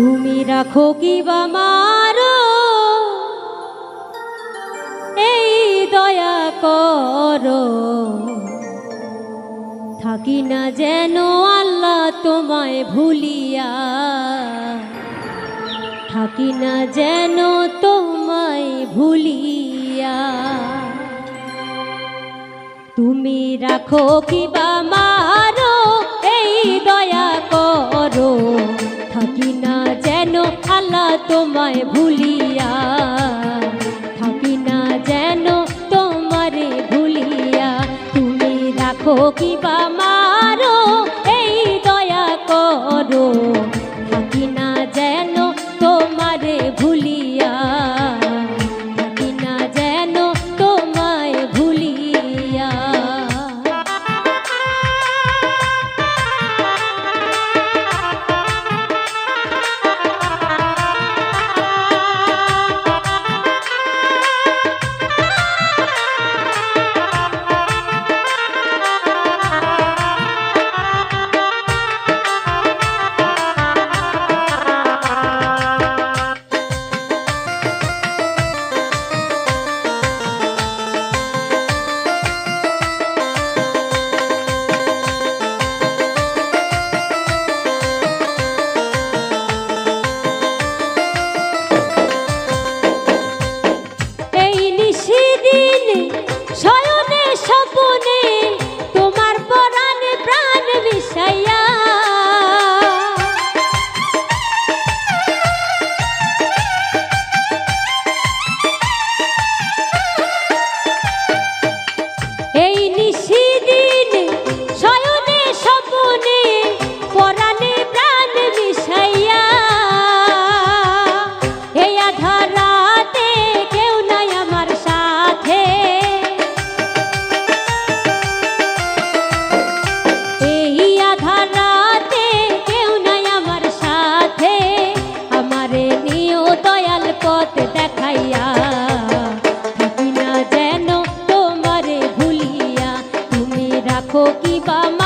তুমি রাখো কি বা মারো? এই দয়া করো। থাকি না যেন আল্লাহ তোমায় ভুলিয়া। থাকি না যেন তোমায় ভুলিয়া। তুমি রাখো কি বা তোমায় ভুলিয়া থাকি যেন তোমারে ভুলিয়া। তুমি রাখো কি Soy দুঃখ কি বা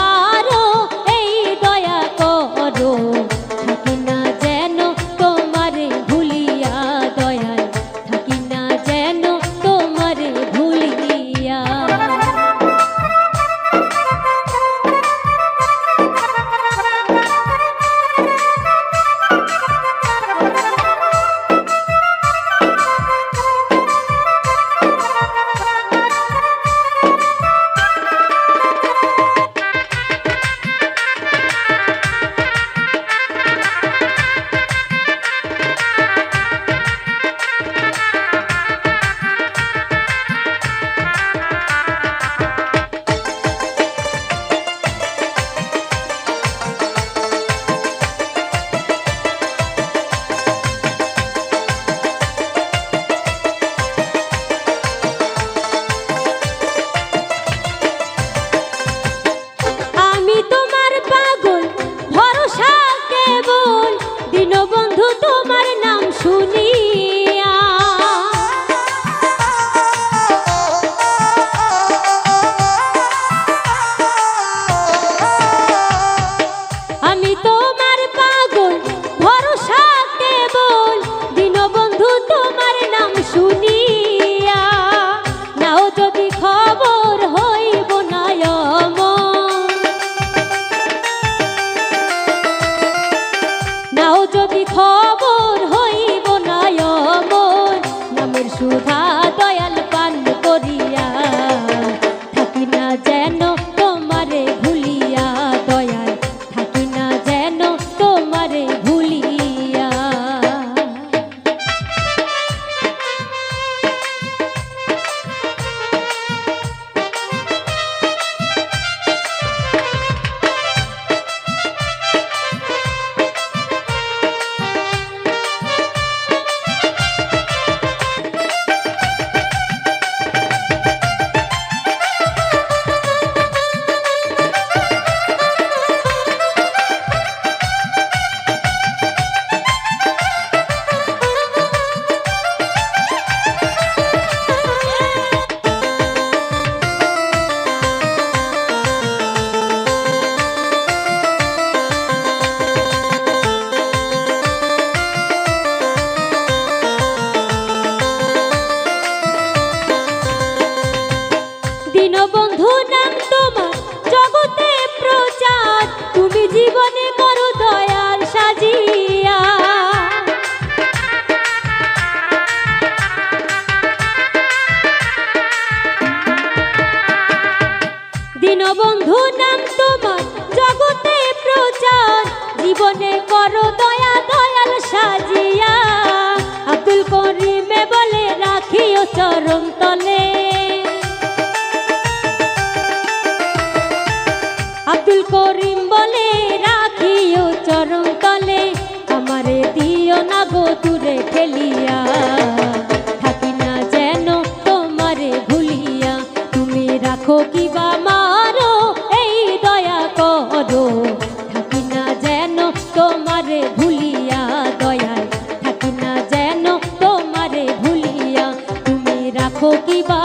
বন্ধু নাম তোমার জগতে প্রচার, তুমি জীবনে করো দয়াল সাজিয়া। দীনবন্ধু নাম তোমার জগতে প্রচার, জীবনে করো দয়া, দয়াল সাজিয়া। করিম বলে রাখিও চরণ তলে। আমারে দিও না গো দূরে ঠেলিয়া। থাকি না যেন তোমারে ভুলিয়া। তুমি রাখো কিবা মারো, এই দয়া করো। থাকি না যেন তোমারে ভুলিয়া দয়াল থাকি না যেন তোমারে ভুলিয়া। তুমি রাখো কিবা